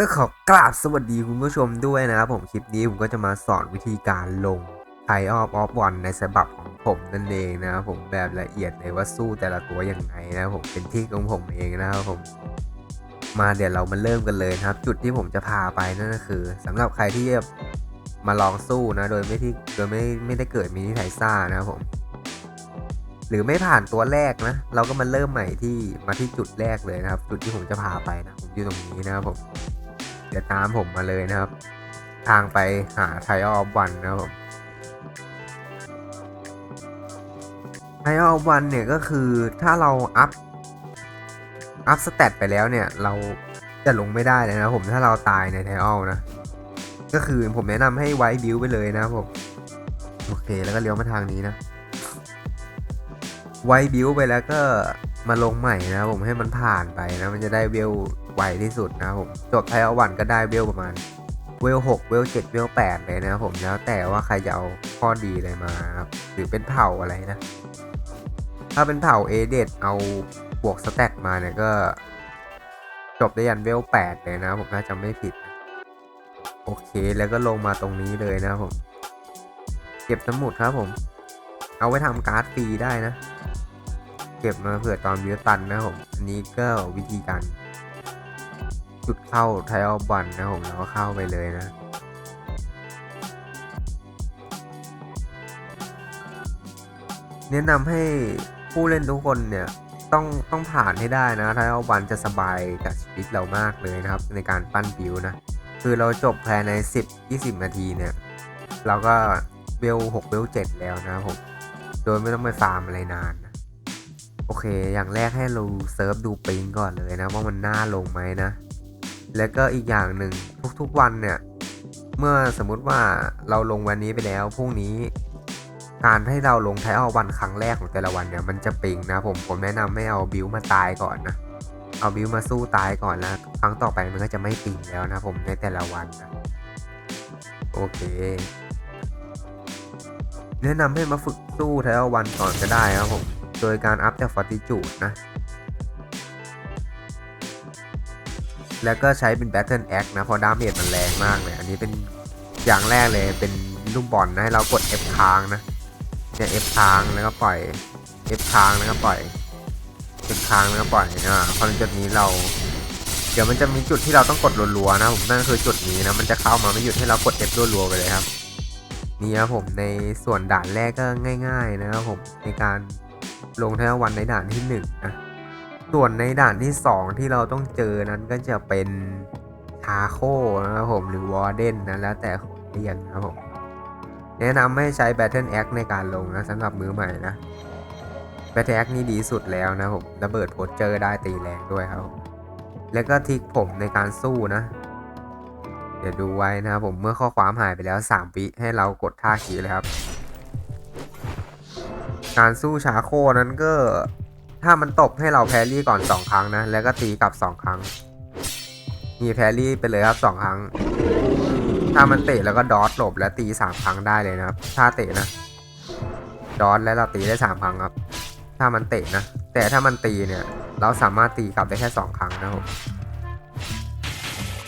ก็ขอกราบสวัสดีคุณผู้ชมด้วยนะครับผมคลิปนี้ผมก็จะมาสอนวิธีการลงไทออฟออฟวันในฉบับของผมนั่นเองนะครับผมแบบละเอียดเลยว่าสู้แต่ละตัวยังไงนะครับผมเป็นที่ของผมเองนะครับผมมาเดี๋ยวเรามาเริ่มกันเลยนะครับ จุดที่ผมจะพาไปนั่นก็คือสำหรับใครที่จะมาลองสู้นะโดยไม่ที่โดยไม่ไม่ได้เกิดมินิไทซ่านะครับผม หรือไม่ผ่านตัวแรกนะ เราก็มาเริ่มใหม่ที่มาที่จุดแรกเลยนะครับ จุดที่ผมจะพาไปนะผมอยู่ตรงนี้นะครับผม เดี๋ยวตามผมมาเลยนะครับ ทางไปหาไทออฟวันนะครับผมไทออฟวันเนี่ยก็คือถ้าเราอัพ อัพสเตตไปแล้วเนี่ย เราจะลงไม่ได้เลยนะผมถ้าเราตายในไทออลนะ ก็คือผมแนะนำให้ไว้บิวไปเลยนะครับผม โอเคแล้วก็เลี้ยวมาทางนี้นะ ไว้บิวไปแล้วก็มาลงใหม่นะผมให้มันผ่านไปนะมันจะได้เวล ไวที่สุดนะครับผมจบไทยเอาวันก็ได้เวลประมาณเวลหกเวลเจ็ดเวลแปดเลยนะครับผมแล้วแต่ว่าใครจะเอาข้อดีอะไรมาครับหรือเป็นเผ่าอะไรนะ ถ้าเป็นเผ่าเอเดดเอาบวกสแต็กมาเนี่ยก็จบได้ยันเวลแปดเลยนะผมถ้าจำไม่ผิด โอเคแล้วก็ลงมาตรงนี้เลยนะครับผม เก็บสมุดครับผม เอาไว้ทำการ์ดฟรีได้นะ เก็บมาเผื่อตอนวิวตันนะผม อันนี้ก็วิธีการ จุดเข้าไทออฟวันนะผมแล้วก็เข้าไปเลยนะแนะนำให้ผู้เล่นทุกคนเนี่ยต้องต้องผ่านให้ได้นะไทออฟวันจะสบายกับชีวิตเรามากเลยนะครับ ในการปั้นบิวนะ คือเราจบภายใน 10-20 นาทีเนี่ย เราก็เวล6เวล7แล้วนะครับผม โดยไม่ต้องไปฟาร์มอะไรนานนะโอเค อย่างแรกให้เราเซิร์ฟดูปิงก่อนเลยนะ ว่ามันน่าลงไหมนะ แล้วก็อีกอย่างหนึ่งทุกๆวันเนี่ย เมื่อสมมุติว่าเราลงวันนี้ไปแล้วพรุ่งนี้ การให้เราลงไทยเอาวันครั้งแรกของแต่ละวันเนี่ยมันจะปิงนะผมผมแนะนำให้เอาบิวมาตายก่อนนะเอาบิวมาสู้ตายก่อนแล้วครั้งต่อไปมันก็จะไม่ปิงแล้วนะผมในแต่ละวันนะโอเคแนะนำให้มาฝึกสู้ไทเอาวันก่อนก็ได้ครับผม โดยการอัพจากฟอร์ติจูดนะ แล้วก็ใช้เป็น Battle Axe นะ เพราะดาเมจมันแรงมากเลย อันนี้เป็นอย่างแรกเลยเป็นลูกบอลนะให้เรากด F ค้างนะเนี่ย F ค้างแล้วก็ปล่อย F ค้างแล้วก็ปล่อย F ค้างแล้วก็ปล่อยอ่าพอจุดนี้เรา เดี๋ยวมันจะมีจุดที่เราต้องกดรัวๆนะผมนั่นคือจุดนี้นะมันจะเข้ามาไม่หยุดให้เรากด F รัวๆไปเลยครับนี่ครับผมในส่วนด่านแรกก็ง่าย ๆ นะครับผมในการลงเทาวันในด่านที่1นงนะ ส่วนในด่านที่ 2 ที่เราต้องเจอนั้นก็จะเป็นทาโคนะครับผมหรือวอร์เดนนะแล้วแต่เรียกนะครับผม แนะนำให้ใช้ Battle Axe ในการลงนะสำหรับมือใหม่นะ Battle Axe นี่ดีสุดแล้วนะผมระเบิดโพสเจอร์ได้ตีแรงด้วยครับ แล้วก็ทิกผมในการสู้นะ เดี๋ยวดูไว้นะครับผมเมื่อข้อความหายไปแล้ว 3 วิให้เรากดท่าคีย์เลยครับ การสู้ชาโคนั้นก็ ถ้ามันตบให้เราแพรรี่ก่อน 2 ครั้งนะ แล้วก็ตีกลับ 2 ครั้ง มีแพรรี่ไปเลยครับ 2 ครั้ง ถ้ามันเตะแล้วก็ดอทหลบแล้วตี 3 ครั้งได้เลยนะครับ ถ้าเตะนะ ดอทแล้วเราตีได้ 3 ครั้งครับ ถ้ามันเตะนะ แต่ถ้ามันตีเนี่ย เราสามารถตีกลับได้แค่ 2 ครั้งนะครับ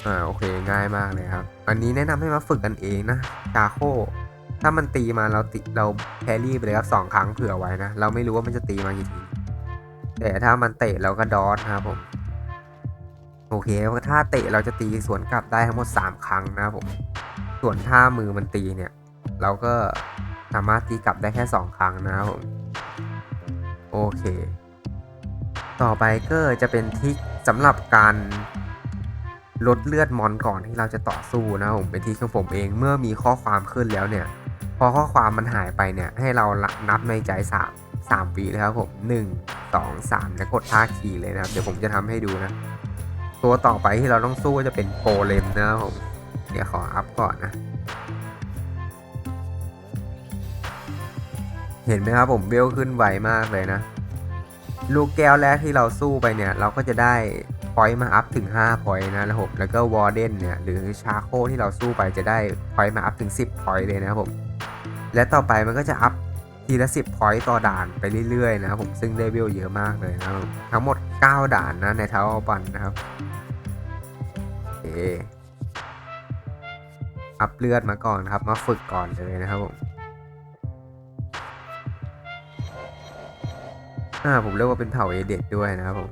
อ่าโอเคง่ายมากเลยครับ อันนี้แนะนำให้มาฝึกกันเองนะชาโค ถ้ามันตีมาเราติเราแพรรี่ไปเลยครับสองครั้งเผื่อไว้นะ เราไม่รู้ว่ามันจะตีมากี่ที แต่ถ้ามันเตะเราก็ดอทนะครับผม โอเคถ้าเตะเราจะตีสวนกลับได้ทั้งหมด 3 ครั้งนะครับผม ส่วนถ้ามือมันตีเนี่ย เราก็สามารถตีกลับได้แค่ 2 ครั้งนะครับผม โอเค ต่อไปก็จะเป็นทิกสำหรับการลดเลือดมอนก่อนที่เราจะต่อสู้นะผมเป็นที่ของผมเองเมื่อมีข้อความขึ้นแล้วเนี่ย พอข้อความมันหายไปเนี่ยให้เรานับในใจสามวิเลยครับผมห นึ่งสองสามแล้วกดท่าคีย์เลยนะครับ เดี๋ยวผมจะทำให้ดูนะ ตัวต่อไปที่เราต้องสู้ก็จะเป็นโกเลมนะครับผม เดี๋ยวขออัพก่อนนะ เห็นไหมครับผมเบลขึ้นไวมากเลยนะ ลูกแก้วแรกที่เราสู้ไปเนี่ย เราก็จะได้พอยต์มาอัพถึง5พอยต์นะครับผมแล้วก็วอร์เดนเนี่ยหรือชาโคที่เราสู้ไปจะได้พอยต์มาอัพถึง 10พอยต์เลยนะครับผมและต่อไปมันก็จะอัพ ทีละ 10พอยต์ต่อด่านไปเรื่อยๆนะครับผมซึ่งได้เวลเยอะมากเลยนะครับทั้งหมด 9 ด่านนะในเท้าบันนะครับเคอัพเลือดมาก่อนครับ มาฝึกก่อนเลยนะครับผมอ่าผมเรียกว่าเป็นเผ่าเอเดดด้วยนะครับผม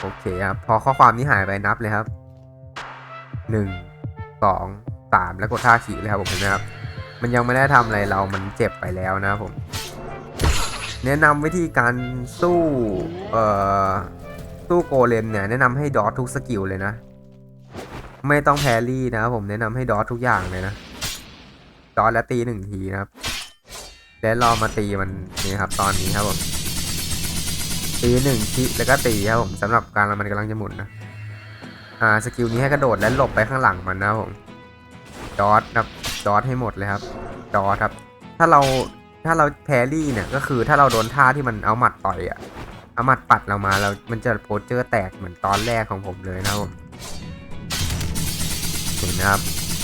โอเคครับ พอข้อความนี้หายไปนับเลยครับหนึ่งสองสามแล้วกดท่าขี่เลยครับผมเห็นไหมครับ มันยังไม่ได้ทำอะไรเรา มันเจ็บไปแล้วนะผม แนะนำวิธีการสู้เอ่อสู้โกเลมเนี่ยแนะนำให้ดอททุกสกิลเลยนะ ไม่ต้องแพรรี่นะครับผมแนะนำให้ดอททุกอย่างเลยนะดอทและตีหนึ่งทีนะครับแล้วรอมาตีมันนี่ครับตอนนี้ครับผมตีหนึ่งทีแล้วก็ตีครับผมสำหรับการมันกำลังจะหมุนนะอ่าสกิลนี้ให้กระโดดและหลบไปข้างหลังมันนะครับผมดอทครับ ดอทให้หมดเลยครับ ดอทครับ ถ้าเราถ้าเราแพรี่เนี่ยก็คือถ้าเราโดนท่าที่มันเอาหมัดต่อยอะเอาหมัดปัดเรามาเรา มันจะโพสเจอร์แตกเหมือนตอนแรกของผมเลยนะครับผมเห็นนะครับ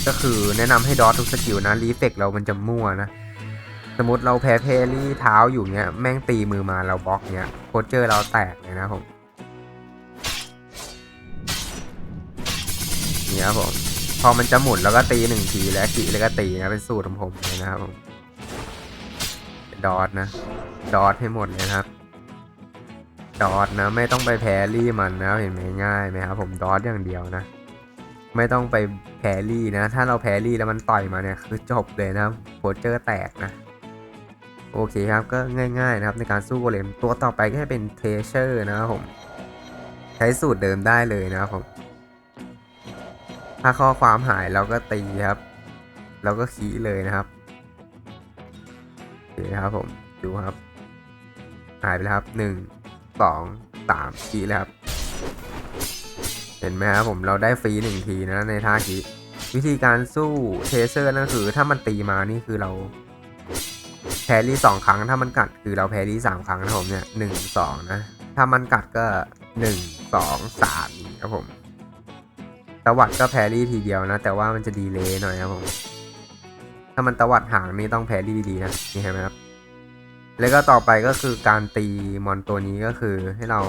ก็คือแนะนำให้ดอททุกสกิลนะรีเฟกเรามันจะมั่วนะ สมมติเราแพ้เพรี่เท้าอยู่เนี้ยแม่งตีมือมาเราบล็อกเนี้ยโพสเจอร์เราแตกเลยนะผมนี่ครับผม พอมันจะหมุนแล้วก็ตีหนึ่งทีแล้วขีแล้วก็ตีนะเป็นสูตรของผมเลยนะครับผมดอทนะ ดอทให้หมดเลยครับ ดอทนะ ไม่ต้องไปแพรรี่มันนะเห็นไหมง่ายไหมครับผมดอทอย่างเดียวนะ ไม่ต้องไปแพรรี่นะ ถ้าเราแพรรี่แล้วมันต่อยมาเนี่ยคือจบเลยนะครับโพสเจอร์แตกนะโอเคครับก็ง่ายๆนะครับในการสู้โกเลมตัวต่อไปก็จะเป็นเทเชอร์นะครับผม ใช้สูตรเดิมได้เลยนะครับผม ถ้าข้อความหายเราก็ตีครับ เราก็คีเลยนะครับโอเคครับผมดูครับ หายไปแล้วครับหนึ่งสองสามคีย์แล้วครับ เห็นไหมครับผมเราได้ฟรีหนึ่งทีนะในท่าคีวิธีการสู้เทเซอร์นั่นคือ ถ้ามันตีมานี่คือเราแพรี่สองครั้งถ้ามันกัดคือเราแพรี่สามครั้งนะผมเนี่ยหนึ่งสองนะ ถ้ามันกัดก็หนึ่งสองสามขีครับผม ตวัดก็แพรี่ทีเดียวนะ แต่ว่ามันจะดีเลย์หน่อยครับผมถ้ามันตวัดห่างนี่ต้องแพรี่ดีๆนะนี่เห็นไหมครับ แล้วก็ต่อไปก็คือการตีมอนตัวนี้ก็คือให้เรา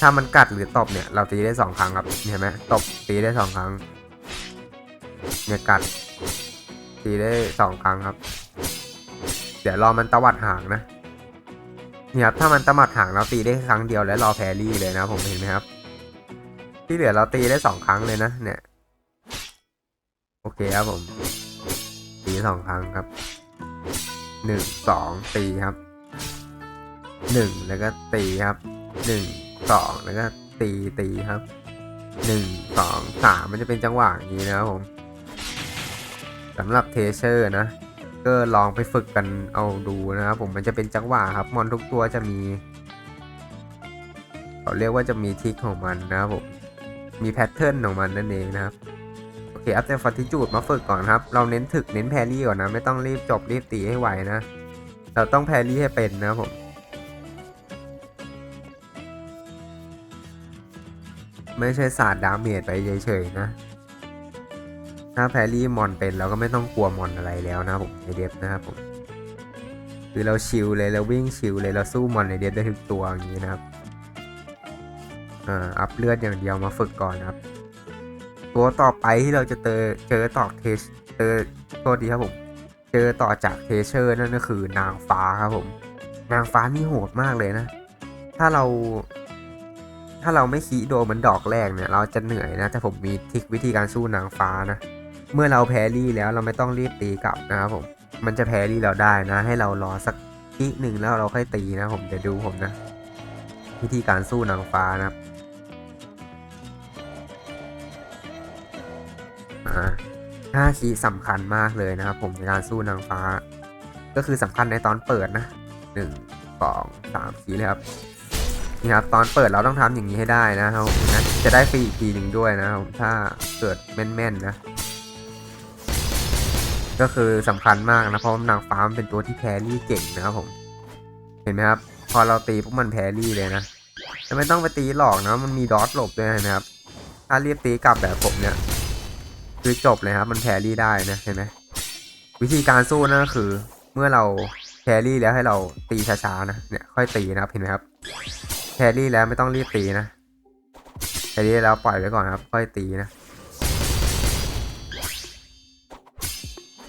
ถ้ามันกัดหรือตบเนี่ย เราตีได้สองครั้งครับเห็นไหมตบตีได้สองครั้งเนี่ยกัดตีได้สองครั้งครับ เดี๋ยวรอมันตวัดห่างนะเนี่ยครับถ้ามันตวัดห่างเราตีได้ครั้งเดียวแล้วรอแพรรี่เลยนะผมเห็นไหมครับ ที่เหลือเราตีได้สองครั้งเลยนะ เนี่ย โอเคครับผม ตีสองครั้งครับหนึ่งสองตีครับหนึ่งแล้วก็ตีครับหนึ่งสองแล้วก็ตีตีครับหนึ่งสองสามมันจะเป็นจังหวะอย่างนี้นะครับผมสำหรับเทเชอร์นะ ก็ลองไปฝึกกันเอาดูนะครับผมมันจะเป็นจังหวะครับ มอนทุกตัวจะมีเขาเรียกว่าจะมีทิคของมันนะครับผม มีแพทเทิร์นของมันนั่นเองนะครับโอเคอัพเดตฟอร์ติจูดมาฝึกก่อนครับ เราเน้นถึกเน้นแพรี่ก่อนนะ ไม่ต้องรีบจบรีบตีให้ไหวนะ เราต้องแพรี่ให้เป็นนะผมไม่ใช่ศาสตร์ดาเมจไปเฉยๆนะ ถ้าแพรี่มอนเป็นเราก็ไม่ต้องกลัวมอนอะไรแล้วนะผมในเดฟนะครับผม คือเราชิลเลยเราวิ่งชิลเลยเราสู้มอนในเดฟได้ทุกตัวอย่างนี้นะครับ อ่าอัพเลือดอย่างเดียวมาฝึกก่อนนะครับ ตัวต่อไปที่เราจะเจอเจอต่อเทสเจอโทษดีครับผม เจอต่อจากเทเชอร์นั่นก็คือนางฟ้าครับผม นางฟ้านี่โหดมากเลยนะ ถ้าเรา ถ้าเราไม่คีโดเหมันดอกแรกเนี่ย เราจะเหนื่อยนะแต่ผมมีทิควิธีการสู้นางฟ้านะเมื่อเราแพรี่แล้วเราไม่ต้องรีบตีกลับนะครับผม มันจะแพรรี่เราได้นะ ให้เรารอสักทีหนึ่งแล้วเราค่อยตีนะผมเดี๋ยวดูผมนะ วิธีการสู้นางฟ้านะครับ อ่าห้าคีย์สำคัญมากเลยนะครับผมในการสู้นางฟ้า ก็คือสำคัญในตอนเปิดนะหนึ่งสองสามคีย์เลยครับนี่ครับตอนเปิดเราต้องทำอย่างนี้ให้ได้นะครับนะจะได้ฟรีอีกทีหนึ่งด้วยนะครับถ้าเกิดแม่นๆนะ ก็คือสำคัญมากนะเพราะนางฟ้ามันเป็นตัวที่แพรี่เก่งนะครับผม เห็นไหมครับ พอเราตีปุ๊บมันแพรี่เลยนะจะไม่ต้องไปตีหลอกนะมันมีดอทหลบด้วยนะครับ ถ้ารียบตีกลับแบบผมเนี่ย คือจบเลยครับ มันแพรี่ได้นะเห็นไหมวิธีการสู้นั่นก็คือ เมื่อเราแพรี่แล้วให้เราตีช้าๆนะเนี่ยค่อยตีนะครับเห็นไหมครับแพรี่แล้วไม่ต้องรีบตีนะแต่นี้เราปล่อยไว้ก่อนครับ ค่อยตีนะ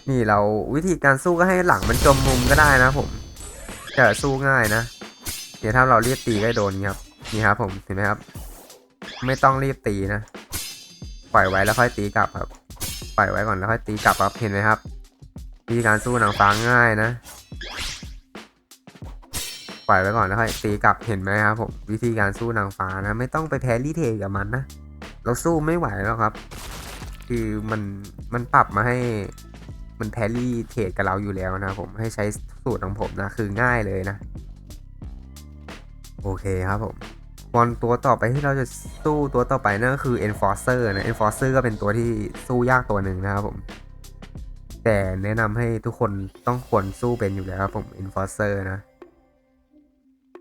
นี่เราวิธีการสู้ก็ให้หลังมันจมมุมก็ได้นะผมจะสู้ง่ายนะเดี๋ยวถ้าเรารีบตีก็โดนครับนี่ครับผมเห็นไหมครับ ไม่ต้องรีบตีนะ ปล่อยไว้แล้วค่อยตีกลับครับ ปล่อยไว้ก่อนแล้วค่อยตีกลับครับเห็นไหมครับวิธีการสู้หนังฟ้าง่ายนะ ปล่อยไว้ก่อนแล้วค่อยตีกลับเห็นไหมครับผมวิธีการสู้นางฟ้านะ ไม่ต้องไปแพ้รีเทคกับมันนะเราสู้ไม่ไหวแล้วครับ คือมันมันปรับมาให้มันแพรี่เทรดกับเราอยู่แล้วนะผมให้ใช้สูตรของผมนะ คือง่ายเลยนะ โอเคครับผม บอลตัวต่อไปที่เราจะสู้ตัวต่อไปนั่นก็คือ Enforcer นะ Enforcer ก็เป็นตัวที่สู้ยากตัวหนึ่งนะครับผม แต่แนะนำให้ทุกคนต้องควรสู้เป็นอยู่แล้วครับผม Enforcer นะ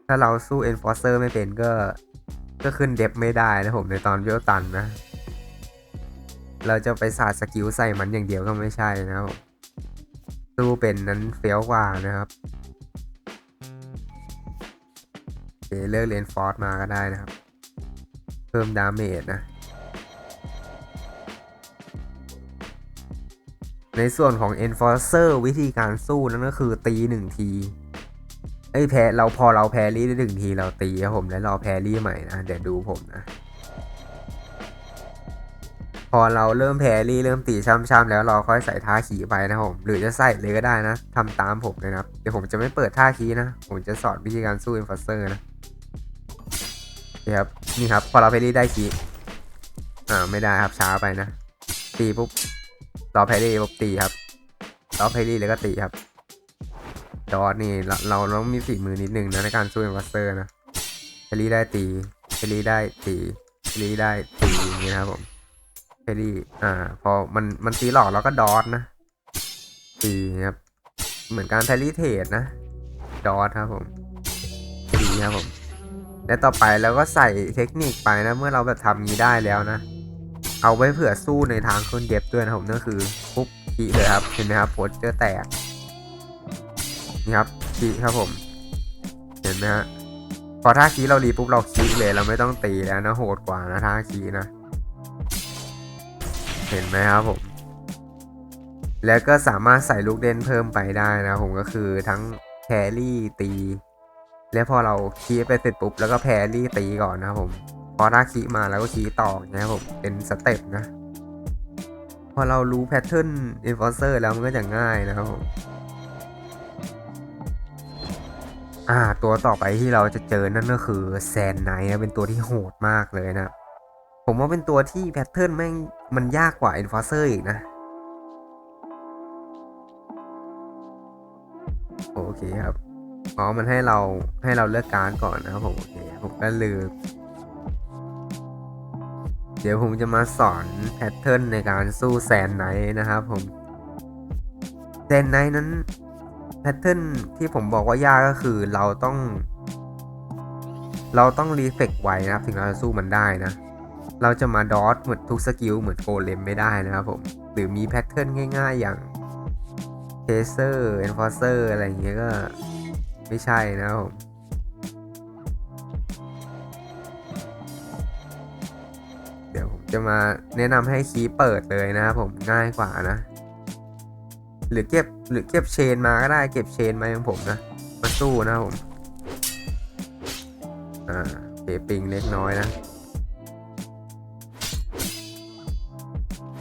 ถ้าเราสู้ Enforcer ไม่เป็นก็ก็ขึ้นเดฟไม่ได้นะผมในตอนเวลตันนะ เราจะไปสาดสกิลใส่มันอย่างเดียวก็ไม่ใช่นะครับสู้เป็นนั้นเฟี้ยวกว่านะครับ เลิกเรนฟอร์สมาก็ได้นะครับ เพิ่มดาเมจนะ ในส่วนของ Enforcer วิธีการสู้นั่นก็คือตีหนึ่งทีเอ้ยแพ้เราพอเราแพรี่ได้หนึ่งทีเราตีครับผมแล้วเราแพรี่ใหม่นะ เดี๋ยวดูผมนะ พอเราเริ่มแพรี่เริ่มตีช้ำๆแล้วเราค่อยใส่ท่าขี่ไปนะผมหรือจะใส่เลยก็ได้นะทำตามผมเลยนะครับเดี๋ยวผมจะไม่เปิดท่าขี่นะ ผมจะสอนวิธีการสู้เอ็นฟอร์เซอร์นะนี่ครับนี่ครับ พอเราแพรี่ได้ขี่อ่าไม่ได้ครับช้าไปนะตีปุ๊บเราแพรี่ปุ๊บตีครับเราแพรี่แล้วก็ตีครับดอทนี่เราเราต้องมีฝีมือนิดนึงนะในการสู้เอ็นวัสเตอร์นะเฮลี่ได้ตีเฮลี่ได้ตีเฮลี่ได้ตีนี้นะครับผม เฮลี่อ่า พอมันมันตีหลอกเราก็ดอทนะตีครับ เหมือนการแทลี่เทดนะ ดอทครับผมตีครับผม และต่อไปเราก็ใส่เทคนิคไปนะ เมื่อเราแบบทำนี้ได้แล้วนะ เอาไว้เผื่อสู้ในทางขึ้นเดฟด้วยนะผมนั่นคือปุ๊บกีเลยครับ เห็นไหมครับโพสเจอร์แตก นี่ครับคีครับผม เห็นไหมฮะ พอท่าคีเรารีปุ๊บเราคีเลยเราไม่ต้องตีแล้วนะโหดกว่านะท่าคีนะ เห็นไหมครับผม แล้วก็สามารถใส่ลูกเด่นเพิ่มไปได้นะผมก็คือทั้งแพรี่ตี แล้วพอเราคีไปเสร็จปุ๊บแล้วก็แพรี่ตีก่อนนะครับผม พอท่าคีมาแล้วก็คีต่ออย่างเงี้ยครับผมเป็นสเต็ปนะ พอเรารู้แพทเทิร์นอินฟอร์เซอร์แล้วมันก็จะง่ายนะครับผมอ่าตัวต่อไปที่เราจะเจอนั่นก็คือแซนไนท์เป็นตัวที่โหดมากเลยนะ ผมว่าเป็นตัวที่แพทเทิร์นแม่งมันยากกว่า Enforcer อีกนะ โอเคครับ อ๋อ มันให้เราให้เราเลือกการดก่อนนะครับผมโอเคผมก็ลืม เดี๋ยวผมจะมาสอนแพทเทิร์นในการสู้แซนไนท์นะครับผม แซนไนท์นั้นแพทเทิร์นที่ผมบอกว่ายากก็คือเราต้อง เราต้องรีเฟกไว้นะครับ ถึงเราจะสู้มันได้นะ เราจะมาดอทเหมือนทุกสกิลเหมือนโกเลมไม่ได้นะครับผม หรือมีแพทเทิร์นง่ายๆ อย่างเทเซอร์เอนฟอร์เซอร์อะไรอย่างเงี้ยก็ไม่ใช่นะครับผมเดี๋ยวผมจะมาแนะนำให้คีเปิดเลยนะครับผมง่ายกว่านะ หรือเก็บหรือเก็บเชนมาก็ได้เก็บเชนมาของผมนะ มาสู้นะผม อ่าเปปิงเล็กน้อยนะ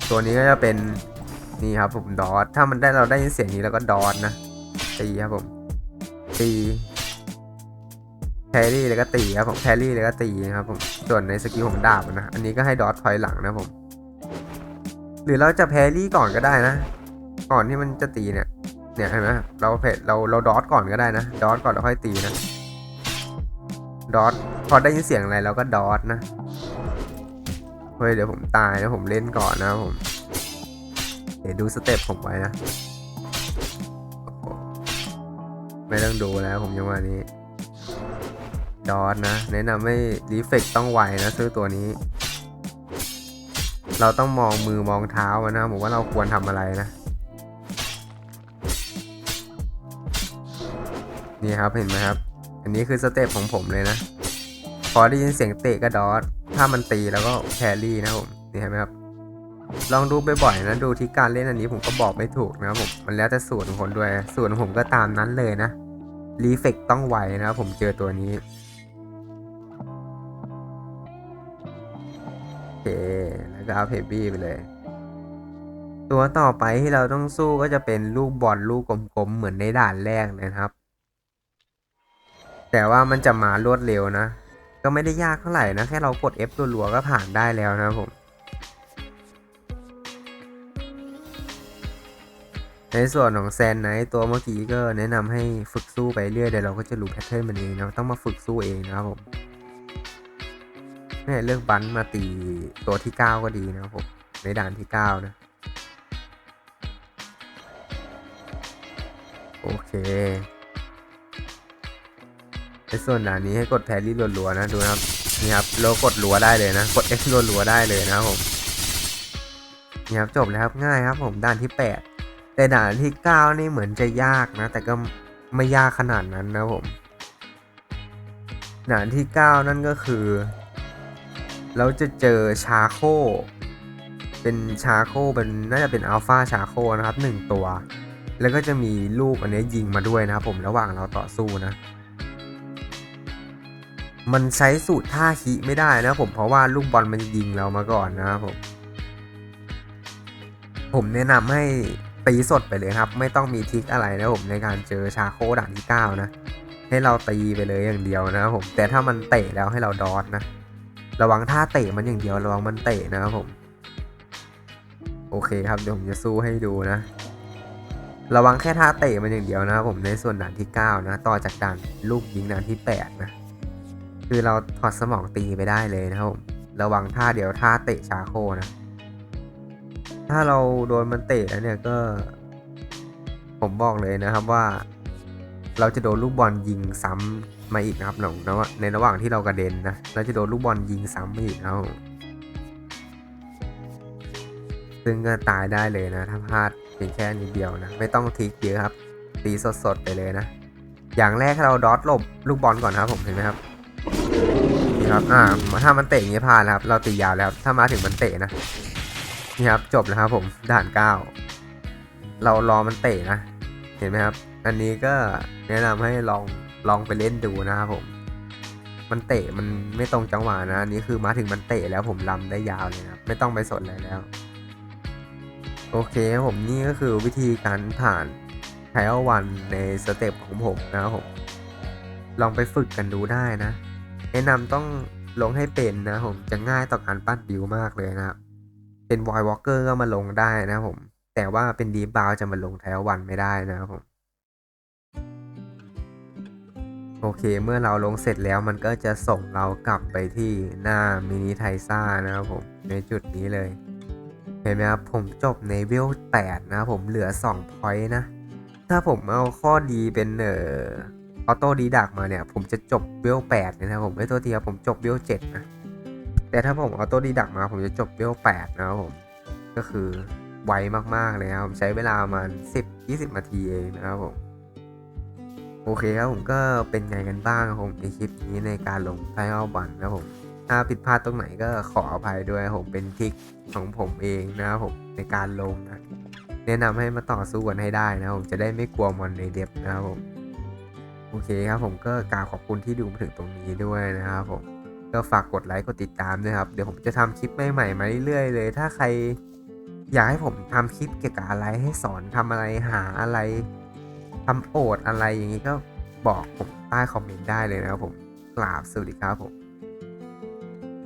ตัวนี้ก็จะเป็นนี่ครับผมดอทถ้ามันได้เราได้ยินเสียงนี้แล้วก็ดอทนะตีครับผมตีแพรี่แล้วก็ตีครับผมแพรี่แล้วก็ตีนะครับผมส่วนในสกิลของดาบนะอันนี้ก็ให้ดอทถอยหลังนะผมหรือเราจะแพรี่ก่อนก็ได้นะ ก่อนที่มันจะตีเนี่ยเนี่ยเห็นไหมเราเพจเราเราดอทก่อนก็ได้นะดอทก่อนแล้วค่อยตีนะดอทพอได้ยินเสียงอะไรเราก็ดอทนะ ฮ้ยเดี๋ยวผมตายนะผมเล่นก่อนนะผม เดี๋ยวดูสเต็ปผมไว้นะ ไม่ต้องดูแล้วผมยังว่านี้ ดอทนะ แนะนำให้รีเฟกต้องไวนะซื้อตัวนี้ เราต้องมองมือมองเท้ามันนะผมว่าเราควรทำอะไรนะนี่ครับเห็นไหมครับ อันนี้คือสเต็ปของผมเลยนะ พอได้ยินเสียงเตะก็ดอท ถ้ามันตีแล้วก็แครี่นะผมนี่เห็นไหมครับลองดูบ่อยๆนะดูที่การเล่นอันนี้ผมก็บอกไม่ถูกนะครับผมมันแล้วแต่สูตรของคนด้วยสูตรของผมก็ตามนั้นเลยนะรีเฟกต้องไวนะครับผมเจอตัวนี้โอเคแล้วก็เอาเพบี้ไปเลย ตัวต่อไปที่เราต้องสู้ก็จะเป็นลูกบอลลูกกลมๆเหมือนในด่านแรกนะครับ แต่ว่ามันจะมารวดเร็วนะ ก็ไม่ได้ยากเท่าไหร่นะ แค่เรากด F รัวๆก็ผ่านได้แล้วนะครับผมในส่วนของแซนไนตัวเมื่อกี้ก็แนะนำให้ฝึกสู้ไปเรื่อยเดี๋ยวเราก็จะรู้แพทเทิร์นมันเองนะต้องมาฝึกสู้เองนะครับผมนี่เลือกบันมาตีตัวที่ 9 ก็ดีนะครับผมในด่านที่ 9 นะ โอเค ในส่วนด่านนี้ให้กดแพรี่รัวๆนะดูนะครับนี่ครับเรากดรัวได้เลยนะ กด X รัวๆได้เลยนะครับผมนี่ครับจบแล้วครับง่ายครับ ผมด่านที่ 8 แต่ด่านที่ 9 นี่เหมือนจะยากนะ แต่ก็ไม่ยากขนาดนั้นนะผมด่านที่ 9 นั่นก็คือ เราจะเจอชาโค เป็นชาโคเป็นน่าจะเป็นอัลฟาชาโคนะครับ 1 ตัว แล้วก็จะมีลูกอันนี้ยิงมาด้วยนะครับผมระหว่างเราต่อสู้นะ มันใช้สูตรท่าคิไม่ได้นะผมเพราะว่าลูกบอลมันจะยิงเรามาก่อนนะครับผม ผมแนะนำให้ตีสดไปเลยครับ ไม่ต้องมีทิกอะไรนะผมในการเจอชาโคด่านที่ 9 นะ ให้เราตีไปเลยอย่างเดียวนะครับผม แต่ถ้ามันเตะแล้วให้เราดอทนะ ระวังท่าเตะมันอย่างเดียวระวังมันเตะนะครับผม โอเคครับเดี๋ยวผมจะสู้ให้ดูนะ ระวังแค่ท่าเตะมันอย่างเดียวนะครับผมในส่วนด่านที่ 9 นะ ต่อจากด่านลูกยิงด่านที่ 8 นะ คือเราถอดสมองตีไปได้เลยนะครับ ระวังท่าเดี๋ยวท่าเตะชาโคนะ ถ้าเราโดนมันเตะแล้วเนี่ยก็ ผมบอกเลยนะครับว่า เราจะโดนลูกบอลยิงซ้ำมาอีกนะครับหนนะว่าในระหว่างที่เรากระเด็นนะเราจะโดนลูกบอลยิงซ้ำมาอีกนะครับซึ่งก็ตายได้เลยนะ ถ้าพลาดเพียงแค่นิดเดียวนะ ไม่ต้องทิกเยอะครับตีสดๆไปเลยนะ อย่างแรกเราดอทหลบลูกบอลก่อนครับผมเห็นไหมครับ นี่ครับ อ่า ถ้ามันเตะอย่างนี้พลาดแล้วครับ เราตียาวแล้ว ถ้ามาถึงมันเตะนะ นี่ครับ จบแล้วครับผม ด่านเก้า เรารอมันเตะนะ เห็นไหมครับ อันนี้ก็แนะนำให้ลอง ลองไปเล่นดูนะครับผม มันเตะมันไม่ตรงจังหวะนะ อันนี้คือมาถึงมันเตะแล้วผมลำได้ยาวเลยนะครับไม่ต้องไปสนอะไรแล้ว โอเคครับผม นี่ก็คือวิธีการผ่านไทอวันในสเต็ปของผมนะครับผม ลองไปฝึกกันดูได้นะ แนะนำต้องลงให้เป็นนะผมจะง่ายต่อการปั้นบิวมากเลยนะครับ เป็นวอยวอล์กเกอร์ก็มาลงได้นะผม แต่ว่าเป็นดีบาวจะมาลงไทยวันไม่ได้นะครับผม โอเคเมื่อเราลงเสร็จแล้วมันก็จะส่งเรากลับไปที่หน้ามินิไทซ่านะครับผม ในจุดนี้เลย เห็นไหมครับผมจบในเวล8นะผมเหลือ2พอยต์นะ ถ้าผมเอาข้อดีเป็นเออ ออโต้ดีดักมาเนี่ย ผมจะจบเวล8เลยนะครับผมไม่ตัวทีครับผมจบเวล7นะแต่ถ้าผมออโต้ดีดักมาผมจะจบเวล8นะครับผมก็คือไวมากๆเลยครับผมใช้เวลาประมาณ10-20นาทีเองนะครับผมโอเคครับผมก็เป็นไงกันบ้างครับผมในคลิปนี้ในการลงไพออบันนะครับผมถ้าผิดพลาดตรงไหนก็ขออภัยด้วยผมเป็นทริกของผมเองนะครับผมในการลงนะแนะนำให้มาต่อสู้กันให้ได้นะครับผมจะได้ไม่กลัวมอนในเดฟนะครับผม โอเคครับผมก็กราบขอบคุณที่ดูมาถึงตรงนี้ด้วยนะครับผมก็ฝากกดไลค์กดติดตามด้วยครับ เดี๋ยวผมจะทำคลิปใหม่ๆมาเรื่อยๆเลย ถ้าใครอยากให้ผมทำคลิปเกี่ยวกับอะไรให้สอนทำอะไรหาอะไรทำโอดอะไรอย่างนี้ก็บอกผมใต้คอมเมนต์ได้เลยนะครับผมกราบสวัสดีครับผม